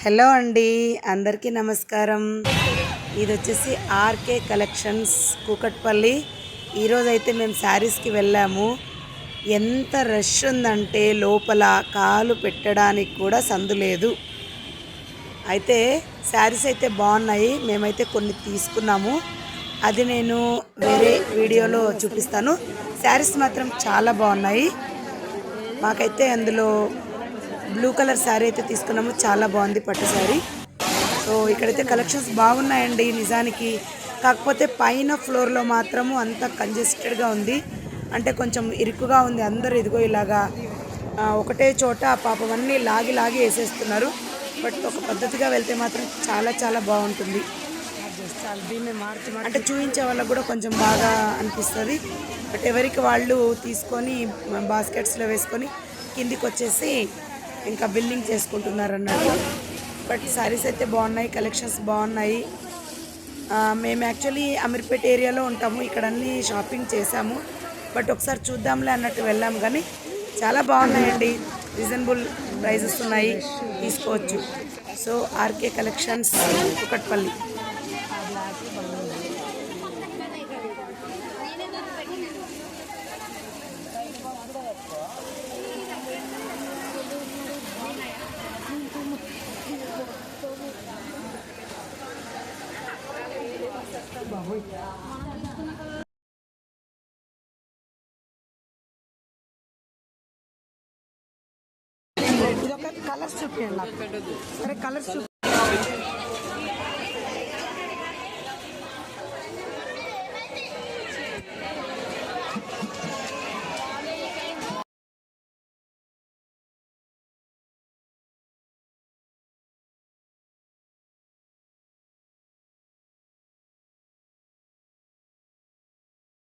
Hello అండి అందరికీ నమస్కారం. ఇది వచ్చేసి ఆర్కే కలెక్షన్స్ కూకట్పల్లి. ఈరోజు అయితే మేము శారీస్కి వెళ్ళాము. ఎంత రష్ ఉందంటే లోపల కాలు పెట్టడానికి కూడా సందు లేదు. అయితే శారీస్ అయితే బాగున్నాయి మేమైతే కొన్ని తీసుకున్నాము. అది నేను వేరే వీడియోలో చూపిస్తాను. శారీస్ మాత్రం చాలా బాగున్నాయి. మాకైతే అందులో బ్లూ కలర్ శారీ అయితే తీసుకున్నాము. చాలా బాగుంది పట్టు శారీ. సో ఇక్కడైతే కలెక్షన్స్ బాగున్నాయండి నిజానికి. కాకపోతే పైన ఫ్లోర్లో మాత్రము అంత కంజెస్టెడ్గా ఉంది. అంటే కొంచెం ఇరుకుగా ఉంది అందరూ ఇదిగో ఇలాగా ఒకటే చోట పాపం అన్నీ లాగి లాగి వేసేస్తున్నారు. బట్ ఒక పద్ధతిగా వెళ్తే మాత్రం చాలా చాలా బాగుంటుంది. అంటే చూపించే వాళ్ళకు కూడా కొంచెం బాగా అనిపిస్తుంది. బట్ ఎవరికి వాళ్ళు తీసుకొని బాస్కెట్స్లో వేసుకొని కిందికి వచ్చేసి ఇంకా బిల్లింగ్ చేసుకుంటున్నారు అన్నట్టు బట్ శారీస్ అయితే బాగున్నాయి కలెక్షన్స్ బాగున్నాయి. మేము యాక్చువల్లీ అమీర్పేట ఏరియాలో ఉంటాము ఇక్కడ అన్ని షాపింగ్ చేసాము బట్ ఒకసారి చూద్దాంలే అన్నట్టు వెళ్ళాము కానీ చాలా బాగున్నాయండి. రీజనబుల్ ప్రైజెస్ ఉన్నాయి తీసుకోవచ్చు. So RK collections Kukatpally. ఇది ఒక కలర్స్ చూపించండి నాకు సరే కలర్స్ చూపి